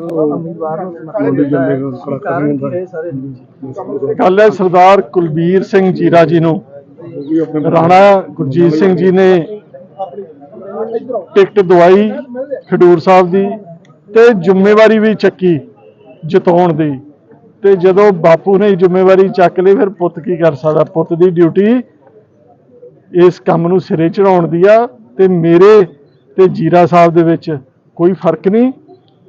ਉਮੀਦਵਾਰ ਨੂੰ ਸਮਰਥਨ ਦਿੱਤਾ ਗੱਲ ਹੈ ਸਰਦਾਰ ਕੁਲਬੀਰ ਸਿੰਘ ਜੀਰਾ ਜੀ ਨੂੰ। ਰਾਣਾ ਗੁਰਜੀਤ ਸਿੰਘ ਜੀ ਨੇ ਟਿਕਟ ਦਵਾਈ ਖਡੂਰ ਸਾਹਿਬ ਦੀ ਤੇ ਜ਼ਿੰਮੇਵਾਰੀ ਵੀ ਚੱਕੀ ਜਿਤਾਉਣ ਦੀ। ਤੇ ਜਦੋਂ ਬਾਪੂ ਨੇ ਜ਼ਿੰਮੇਵਾਰੀ ਚੱਕ ਲਈ, ਫਿਰ ਪੁੱਤ ਕੀ ਕਰ ਸਕਦਾ? ਪੁੱਤ ਦੀ ਡਿਊਟੀ ਇਸ ਕੰਮ ਨੂੰ ਸਿਰੇ ਚੜਾਉਣ ਦੀ ਆ ਤੇ ਮੇਰੇ ਤੇ ਜੀਰਾ ਸਾਹਿਬ ਦੇ ਵਿੱਚ ਕੋਈ ਫ਼ਰਕ ਨਹੀਂ।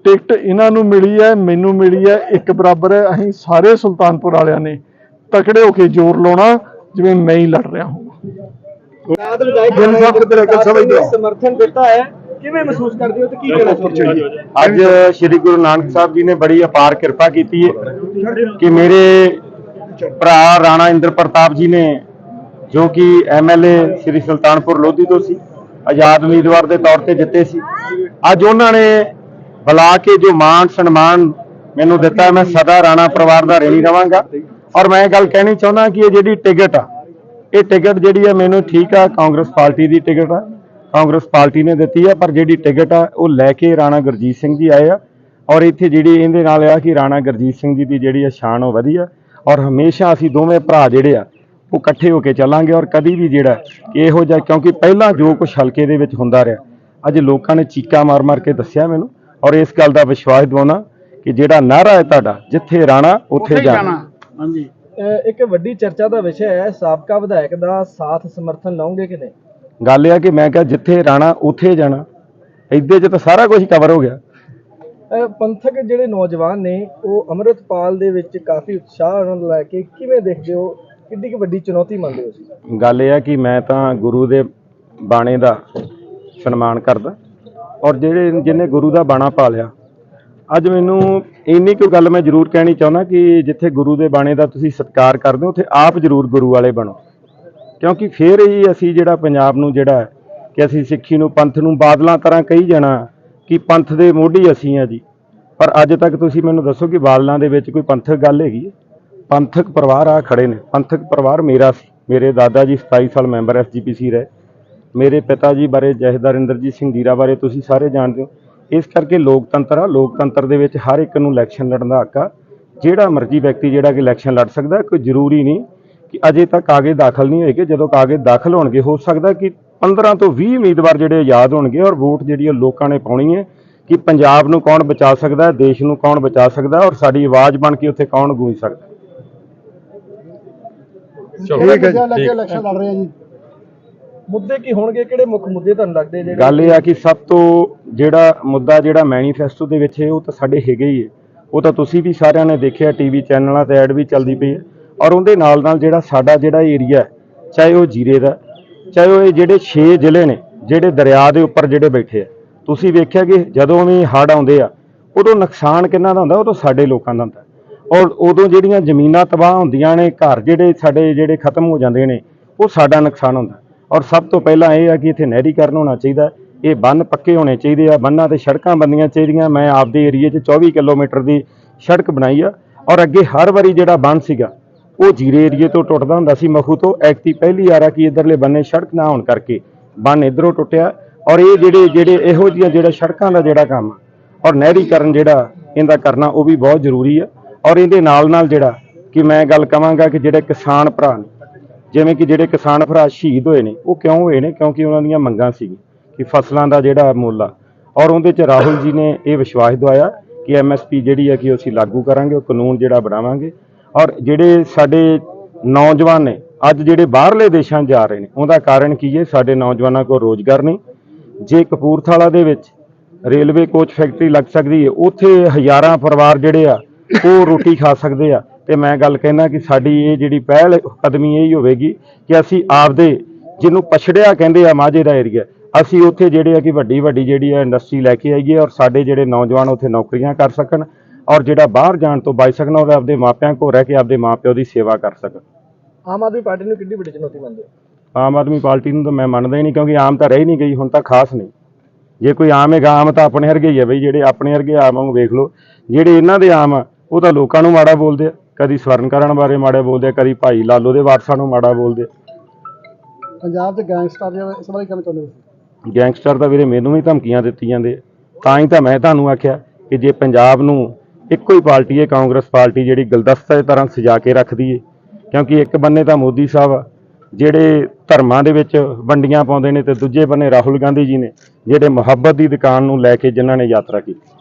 ਟਿਕਟ ਇਹਨਾਂ ਨੂੰ ਮਿਲੀ ਹੈ ਮੈਨੂੰ ਮਿਲੀ ਹੈ ਇੱਕ ਬਰਾਬਰ ਹੈ ਅਸੀਂ ਸਾਰੇ ਸੁਲਤਾਨਪੁਰ ਵਾਲਿਆਂ ਨੇ ਤਕੜੇ ਹੋ ਕੇ ਜ਼ੋਰ ਲਾਉਣਾ ਜਿਵੇਂ ਮੈਂ ਹੀ ਲੜ ਰਿਹਾ ਹਾਂ। ਰਾਤ ਵਿਧਾਇਕ ਸਮਰਥਨ ਦਿੱਤਾ ਹੈ। ਕਿਵੇਂ ਮਹਿਸੂਸ ਕਰਦੇ ਹੋ ਤੇ ਕੀ ਕਹਿਣਾ ਚਾਹੁੰਦੇ ਹੋ? ਅੱਜ ਸ੍ਰੀ ਗੁਰੂ ਨਾਨਕ ਸਾਹਿਬ ਜੀ ਨੇ ਬੜੀ ਅਪਾਰ ਕਿਰਪਾ ਕੀਤੀ ਹੈ ਕਿ ਮੇਰੇ ਭਰਾ ਰਾਣਾ ਇੰਦਰ ਪ੍ਰਤਾਪ ਜੀ ਨੇ ਜੋ ਕਿ ਐਮਐਲਏ ਸ੍ਰੀ ਸੁਲਤਾਨਪੁਰ ਲੋਧੀ ਤੋਂ ਸੀ ਆਜ਼ਾਦ ਉਮੀਦਵਾਰ ਦੇ ਤੌਰ ਤੇ ਜਿੱਤੇ ਸੀ। ਅੱਜ ਉਹਨਾਂ ਨੇ ਬੁਲਾ ਕੇ ਜੋ ਮਾਣ ਸਨਮਾਨ ਮੈਨੂੰ ਦਿੱਤਾ ਮੈਂ ਸਦਾ ਰਾਣਾ ਪਰਿਵਾਰ ਦਾ ਰਣੀ ਰਵਾਂਗਾ। ਔਰ ਮੈਂ ਇਹ ਗੱਲ ਕਹਿਣੀ ਚਾਹੁੰਦਾ ਕਿ ਇਹ ਜਿਹੜੀ ਟਿਕਟ ਆ, ਇਹ ਟਿਕਟ ਜਿਹੜੀ ਆ ਮੈਨੂੰ ਠੀਕ ਆ, ਕਾਂਗਰਸ ਪਾਰਟੀ ਦੀ ਟਿਕਟ ਆ। ਕਾਂਗਰਸ ਪਾਰਟੀ ਨੇ ਦਿੱਤੀ ਆ, ਪਰ ਜਿਹੜੀ ਟਿਕਟ ਆ, ਉਹ ਲੈ ਕੇ ਰਾਣਾ ਗੁਰਜੀਤ ਸਿੰਘ ਜੀ ਆਏ ਆ। ਔਰ ਇੱਥੇ ਜਿਹੜੀ ਇਹਦੇ ਨਾਲ ਆ ਕਿ ਰਾਣਾ ਗੁਰਜੀਤ ਸਿੰਘ ਜੀ ਦੀ ਜਿਹੜੀ ਆ ਸ਼ਾਨ ਉਹ ਵਧੀਆ ਔਰ ਹਮੇਸ਼ਾ ਅਸੀਂ ਦੋਵੇਂ ਭਰਾ ਜਿਹੜੇ ਆ, ਉਹ ਇਕੱਠੇ ਹੋ ਕੇ ਚੱਲਾਂਗੇ। ਔਰ ਕਦੀ ਵੀ ਜਿਹੜਾ ਕਿ ਇਹੋ ਜਿਹਾ, ਕਿਉਂਕਿ ਪਹਿਲਾਂ ਜੋ ਕੁਝ ਹਲਕੇ ਦੇ ਵਿੱਚ ਹੁੰਦਾ ਰਿਹਾ, ਅੱਜ ਲੋਕਾਂ ਨੇ ਚੀਕਾ ਮਾਰ-ਮਾਰ ਕੇ ਦੱਸਿਆ ਮੈਨੂੰ। ਔਰ ਇਸ ਗੱਲ ਦਾ ਵਿਸ਼ਵਾਸ ਦਿਵਾਉਣਾ ਕਿ ਜਿਹੜਾ ਨਾਰਾ ਹੈ ਤੁਹਾਡਾ ਜਿੱਥੇ ਰਾਣਾ ਉੱਥੇ ਜਾਣਾ। ਅਹ ਇੱਕ ਵੱਡੀ ਚਰਚਾ ਦਾ ਵਿਸ਼ਾ ਹੈ ਸਾਬਕਾ ਵਿਧਾਇਕ ਦਾ ਸਾਥ ਸਮਰਥਨ ਲਾਉਂਗੇ ਕਿ ਨਹੀਂ? ਗੱਲ ਇਹ ਆ ਕਿ ਮੈਂ ਕਿਹਾ ਜਿੱਥੇ ਰਾਣਾ ਉੱਥੇ ਜਾਣਾ। ਇੱਦੇ 'ਚ ਤਾਂ ਸਾਰਾ ਕੁਝ ਕਵਰ ਹੋ ਗਿਆ। ਪੰਥਕ ਜਿਹੜੇ ਨੌਜਵਾਨ ਨੇ ਉਹ ਅੰਮ੍ਰਿਤਪਾਲ ਦੇ ਵਿੱਚ ਕਾਫੀ ਉਤਸ਼ਾਹ ਉਹਨਾਂ ਨੂੰ ਲੈ ਕੇ ਕਿਵੇਂ ਦੇਖਦੇ ਹੋ? ਕਿੰਨੀ ਕੁ ਵੱਡੀ ਚੁਣੌਤੀ ਮੰਨਦੇ ਹੋ ਤੁਸੀਂ? ਗੱਲ ਇਹ ਆ ਕਿ ਮੈਂ ਤਾਂ ਗੁਰੂ ਦੇ ਬਾਣੇ ਦਾ ਸਨਮਾਨ ਕਰਦਾ। ਔਰ ਜਿਹੜੇ ਜਿਹਨੇ ਗੁਰੂ ਦਾ ਬਾਣਾ ਪਾ ਲਿਆ ਅੱਜ ਮੈਨੂੰ ਇੰਨੀ ਕੁ ਗੱਲ ਮੈਂ ਜ਼ਰੂਰ ਕਹਿਣੀ ਚਾਹੁੰਦਾ ਕਿ ਜਿੱਥੇ ਗੁਰੂ ਦੇ ਬਾਣੇ ਦਾ ਤੁਸੀਂ ਸਤਿਕਾਰ ਕਰਦੇ ਹੋ, ਉੱਥੇ ਆਪ ਜ਼ਰੂਰ ਗੁਰੂ ਵਾਲੇ ਬਣੋ। ਕਿਉਂਕਿ ਫੇਰ ਹੀ ਅਸੀਂ ਜਿਹੜਾ ਪੰਜਾਬ ਨੂੰ ਜਿਹੜਾ ਕਿ ਅਸੀਂ ਸਿੱਖੀ ਨੂੰ, ਪੰਥ ਨੂੰ ਬਾਦਲਾਂ ਤਰ੍ਹਾਂ ਕਹੀ ਜਾਣਾ ਕਿ ਪੰਥ ਦੇ ਮੋਢੀ ਅਸੀਂ ਆ ਜੀ। ਪਰ ਅੱਜ ਤੱਕ ਤੁਸੀਂ ਮੈਨੂੰ ਦੱਸੋ ਕਿ ਬਾਦਲਾਂ ਦੇ ਵਿੱਚ ਕੋਈ ਪੰਥਕ ਗੱਲ ਹੈਗੀ ਹੈ? ਪੰਥਕ ਪਰਿਵਾਰ ਆ ਖੜੇ ਨੇ। ਪੰਥਕ ਪਰਿਵਾਰ ਮੇਰਾ ਸੀ। ਮੇਰੇ ਦਾਦਾ ਜੀ 27 ਸਾਲ ਮੈਂਬਰ ਐਸਜੀਪੀਸੀ ਰਹੇ। ਮੇਰੇ ਪਿਤਾ ਜੀ ਬਾਰੇ ਜਹੇਦਾਰ ਇੰਦਰਜੀਤ ਸਿੰਘ ਦੀਰਾ ਬਾਰੇ ਤੁਸੀਂ ਸਾਰੇ ਜਾਣਦੇ ਹੋ। ਇਸ ਕਰਕੇ ਲੋਕਤੰਤਰ ਆ ਲੋਕਤੰਤਰ ਦੇ ਵਿੱਚ ਹਰ ਇੱਕ ਨੂੰ ਇਲੈਕਸ਼ਨ ਲੜਨ ਦਾ ਹੱਕ ਆ। ਜਿਹੜਾ ਮਰਜ਼ੀ ਵਿਅਕਤੀ ਜਿਹੜਾ ਕਿ ਇਲੈਕਸ਼ਨ ਲੜ ਸਕਦਾ ਕੋਈ ਜ਼ਰੂਰੀ ਨਹੀਂ ਕਿ ਅਜੇ ਤੱਕ ਕਾਗਜ਼ ਦਾਖਲ ਨਹੀਂ ਹੋਏਗੇ। ਜਦੋਂ ਕਾਗਜ਼ ਦਾਖਲ ਹੋਣਗੇ ਹੋ ਸਕਦਾ ਕਿ 15 ਤੋਂ 20 ਉਮੀਦਵਾਰ ਜਿਹੜੇ ਆਜ਼ਾਦ ਹੋਣਗੇ ਔਰ ਵੋਟ ਜਿਹੜੀ ਉਹ ਲੋਕਾਂ ਨੇ ਪਾਉਣੀ ਹੈ ਕਿ ਪੰਜਾਬ ਨੂੰ ਕੌਣ ਬਚਾ ਸਕਦਾ ਹੈ ਦੇਸ਼ ਨੂੰ ਕੌਣ ਬਚਾ ਸਕਦਾ ਔਰ ਸਾਡੀ ਆਵਾਜ਼ ਬਣ ਕੇ ਉੱਥੇ ਕੌਣ ਗੂੰਜ ਸਕਦਾ। ਠੀਕ ਹੈ ਜੀ ਇਲੈਕਸ਼ਨ ਲੜ ਰਹੇ ਆ ਜੀ। ਮੁੱਦੇ ਕੀ ਹੋਣਗੇ? ਕਿਹੜੇ ਮੁੱਖ ਮੁੱਦੇ ਤੁਹਾਨੂੰ ਲੱਗਦੇ ਜਿਹੜੇ ਗੱਲ ਇਹ ਆ ਕਿ ਸਭ ਤੋਂ ਜਿਹੜਾ ਮੁੱਦਾ ਜਿਹੜਾ ਮੈਨੀਫੈਸਟੋ ਦੇ ਵਿੱਚ ਹੈ ਉਹ ਤਾਂ ਸਾਡੇ ਹੈਗੇ ਹੀ ਹੈ ਉਹ ਤਾਂ ਤੁਸੀਂ ਵੀ ਸਾਰਿਆਂ ਨੇ ਦੇਖਿਆ ਟੀਵੀ ਚੈਨਲਾਂ ਤੇ ਐਡ ਵੀ ਚੱਲਦੀ ਪਈ ਹੈ ਔਰ ਉਹਦੇ ਨਾਲ ਨਾਲ ਜਿਹੜਾ ਸਾਡਾ ਜਿਹੜਾ ਏਰੀਆ ਚਾਹੇ ਉਹ ਜੀਰੇ ਦਾ, ਚਾਹੇ ਉਹ ਇਹ ਜਿਹੜੇ 6 ਜ਼ਿਲ੍ਹੇ ਨੇ, ਜਿਹੜੇ ਦਰਿਆ ਦੇ ਉੱਪਰ ਜਿਹੜੇ ਬੈਠੇ ਆ। ਤੁਸੀਂ ਵੇਖਿਆ ਕਿ ਜਦੋਂ ਵੀ ਹੜ੍ਹ ਆਉਂਦੇ ਆ, ਉਦੋਂ ਨੁਕਸਾਨ ਕਿੰਨਾ ਦਾ ਹੁੰਦਾ? ਉਹ ਤਾਂ ਸਾਡੇ ਲੋਕਾਂ ਦਾ ਹੁੰਦਾ। ਔਰ ਉਦੋਂ ਜਿਹੜੀਆਂ ਜ਼ਮੀਨਾਂ ਤਬਾਹ ਹੁੰਦੀਆਂ ਨੇ, ਘਰ ਜਿਹੜੇ ਸਾਡੇ ਜਿਹੜੇ ਖਤਮ ਹੋ ਜਾਂਦੇ ਨੇ, ਉਹ ਸਾਡਾ ਨੁਕਸਾਨ ਹੁੰਦਾ। ਔਰ ਸਭ ਤੋਂ ਪਹਿਲਾਂ ਇਹ ਆ ਕਿ ਇੱਥੇ ਨਹਿਰੀਕਰਨ ਹੋਣਾ ਚਾਹੀਦਾ ਇਹ ਬੰਨ ਪੱਕੇ ਹੋਣੇ ਚਾਹੀਦੇ ਆ ਬੰਨਾਂ ਤੇ ਸੜਕਾਂ ਬੰਦੀਆਂ ਚਾਹੀਦੀਆਂ। ਮੈਂ ਆਪਦੇ ਏਰੀਏ 'ਚ 24 ਕਿਲੋਮੀਟਰ ਦੀ ਸੜਕ ਬਣਾਈ ਆ ਔਰ ਅੱਗੇ ਹਰ ਵਾਰੀ ਜਿਹੜਾ ਬੰਨ ਸੀਗਾ ਉਹ ਜੀਰੇ ਏਰੀਏ ਤੋਂ ਟੁੱਟਦਾ ਹੁੰਦਾ ਸੀ ਮਖੂ ਤੋਂ। ਐਕਤੀ ਪਹਿਲੀ ਵਾਰ ਆ ਕਿ ਇਧਰਲੇ ਬੰਨੇ ਸੜਕ ਨਾ ਹੋਣ ਕਰਕੇ ਬੰਨ ਇਧਰੋਂ ਟੁੱਟਿਆ ਔਰ ਇਹ ਜਿਹੜੇ ਜਿਹੜੇ ਇਹੋ ਜਿਹੀਆਂ ਜਿਹੜਾ ਸੜਕਾਂ ਦਾ ਜਿਹੜਾ ਕੰਮ ਆ, ਔਰ ਨਹਿਰੀਕਰਨ ਜਿਹੜਾ ਇਹਦਾ ਕਰਨਾ ਉਹ ਵੀ ਬਹੁਤ ਜ਼ਰੂਰੀ ਆ ਔਰ ਇਹਦੇ ਨਾਲ ਨਾਲ ਜਿਹੜਾ ਕਿ ਮੈਂ ਗੱਲ ਕਵਾਂਗਾ ਕਿ ਜਿਹੜੇ ਕਿਸਾਨ ਭਰਾ ਨੇ ਜਿਵੇਂ ਕਿ ਜਿਹੜੇ ਕਿਸਾਨ ਭਰਾ ਸ਼ਹੀਦ ਹੋਏ ਨੇ, ਉਹ ਕਿਉਂ ਹੋਏ ਨੇ? ਕਿਉਂਕਿ ਉਹਨਾਂ ਦੀਆਂ ਮੰਗਾਂ ਸੀ ਕਿ ਫਸਲਾਂ ਦਾ ਜਿਹੜਾ ਮੁੱਲ ਆ। ਔਰ ਉਹਦੇ ਚ ਰਾਹੁਲ ਜੀ ਨੇ ਇਹ ਵਿਸ਼ਵਾਸ ਦਵਾਇਆ ਕਿ ਐਮਐਸਪੀ ਜਿਹੜੀ ਹੈ ਕਿ ਅਸੀਂ ਲਾਗੂ ਕਰਾਂਗੇ, ਉਹ ਕਾਨੂੰਨ ਜਿਹੜਾ ਬਣਾਵਾਂਗੇ। ਔਰ ਜਿਹੜੇ ਸਾਡੇ ਨੌਜਵਾਨ ਨੇ, ਅੱਜ ਜਿਹੜੇ ਬਾਹਰਲੇ ਦੇਸ਼ਾਂ ਜਾ ਰਹੇ ਨੇ, ਉਹਦਾ ਕਾਰਨ ਕੀ ਹੈ? ਸਾਡੇ ਨੌਜਵਾਨਾਂ ਕੋਲ ਰੋਜ਼ਗਾਰ ਨਹੀਂ। ਜੇ ਕਪੂਰਥਲਾ ਦੇ ਵਿੱਚ ਰੇਲਵੇ ਕੋਚ ਫੈਕਟਰੀ ਲੱਗ ਸਕਦੀ ਹੈ, ਉੱਥੇ ਹਜ਼ਾਰਾਂ ਪਰਿਵਾਰ ਜਿਹੜੇ ਆ, ਉਹ ਰੋਟੀ ਖਾ ਸਕਦੇ ਆ। ਤੇ ਮੈਂ ਗੱਲ ਕਹਿਣਾ ਕਿ ਸਾਡੀ ਇਹ ਜਿਹੜੀ ਪਹਿਲ ਕਦਮੀ ਇਹ ਹੀ ਹੋਵੇਗੀ ਕਿ ਅਸੀਂ ਆਪਦੇ ਜਿਹਨੂੰ ਪਛੜਿਆ ਕਹਿੰਦੇ ਆ ਮਾਝੇ ਦਾ ਏਰੀਆ ਅਸੀਂ ਉੱਥੇ ਜਿਹੜੇ ਆ ਕਿ ਵੱਡੀ ਵੱਡੀ ਜਿਹੜੀ ਆ ਇੰਡਸਟਰੀ ਲੈ ਕੇ ਆਈਏ ਔਰ ਸਾਡੇ ਜਿਹੜੇ ਨੌਜਵਾਨ ਉੱਥੇ ਨੌਕਰੀਆਂ ਕਰ ਸਕਣ ਔਰ ਜਿਹੜਾ ਬਾਹਰ ਜਾਣ ਤੋਂ ਬਚ ਸਕਣ ਔਰ ਆਪਦੇ ਮਾਪਿਆਂ ਕੋਲ ਰਹਿ ਕੇ ਆਪਦੇ ਮਾਪਿਓ ਦੀ ਸੇਵਾ ਕਰ ਸਕਣ। ਆਮ ਆਦਮੀ ਪਾਰਟੀ ਨੂੰ ਕਿੰਨੀ ਵੱਡੀ ਚੁਣੌਤੀ ਮੰਨਦੇ ਹੋ? ਆਮ ਆਦਮੀ ਪਾਰਟੀ ਨੂੰ ਤਾਂ ਮੈਂ ਮੰਨਦਾ ਹੀ ਨਹੀਂ ਕਿਉਂਕਿ ਆਮ ਤਾਂ ਰਹਿ ਨਹੀਂ ਗਈ ਹੁਣ ਤਾਂ ਖਾਸ ਨਹੀਂ। ਜੇ ਕੋਈ ਆਮ ਹੈਗਾ ਆਮ ਤਾਂ ਆਪਣੇ ਵਰਗੇ ਹੀ ਹੈ ਬਈ ਜਿਹੜੇ ਆਪਣੇ ਵਰਗੇ ਆਮ ਨੂੰ ਵੇਖ ਲਓ। ਜਿਹੜੇ ਇਹਨਾਂ ਦੇ ਆਮ ਆ ਉਹ ਤਾਂ ਲੋਕਾਂ ਨੂੰ ਮਾੜਾ ਬੋਲਦੇ ਆ। ਕਦੀ ਸਵਰਨਕਰਨ ਬਾਰੇ ਮਾੜਾ ਬੋਲਦੇ ਆ ਕਦੀ ਭਾਈ ਲਾਲੋ ਦੇ ਵਾਰਸਾਂ ਨੂੰ ਮਾੜਾ ਬੋਲਦੇ। ਆ ਪੰਜਾਬ ਦੇ ਗੈਂਗਸਟਰ ਦੇ ਇਸ ਬਾਰੇ ਕਹਿਣਾ ਚਾਹੁੰਦੇ ਹੋ ਗੈਂਗਸਟਰ ਤਾਂ ਵੀਰੇ ਮੈਨੂੰ ਵੀ ਧਮਕੀਆਂ ਦਿੱਤੀ ਜਾਂਦੇ ਆ। ਤਾਂ ਹੀ ਤਾਂ ਮੈਂ ਤੁਹਾਨੂੰ ਆਖਿਆ ਕਿ ਜੇ ਪੰਜਾਬ ਨੂੰ ਇੱਕੋ ਹੀ ਪਾਰਟੀ ਹੈ ਕਾਂਗਰਸ ਪਾਰਟੀ ਜਿਹੜੀ ਗੁਲਦਸਤਾ ਦੀ ਤਰ੍ਹਾਂ ਸਜਾ ਕੇ ਰੱਖਦੀ ਹੈ ਕਿਉਂਕਿ ਇੱਕ ਬੰਨੇ ਤਾਂ ਮੋਦੀ ਸਾਹਿਬ ਆ, ਜਿਹੜੇ ਧਰਮਾਂ ਦੇ ਵਿੱਚ ਵੰਡੀਆਂ ਪਾਉਂਦੇ ਨੇ ਤੇ ਦੂਜੇ ਬੰਨੇ ਰਾਹੁਲ ਗਾਂਧੀ ਜੀ ਨੇ ਜਿਹੜੇ ਮੁਹੱਬਤ ਦੀ ਦੁਕਾਨ ਨੂੰ ਲੈ ਕੇ ਜਿਨ੍ਹਾਂ ਨੇ ਯਾਤਰਾ ਕੀਤੀ।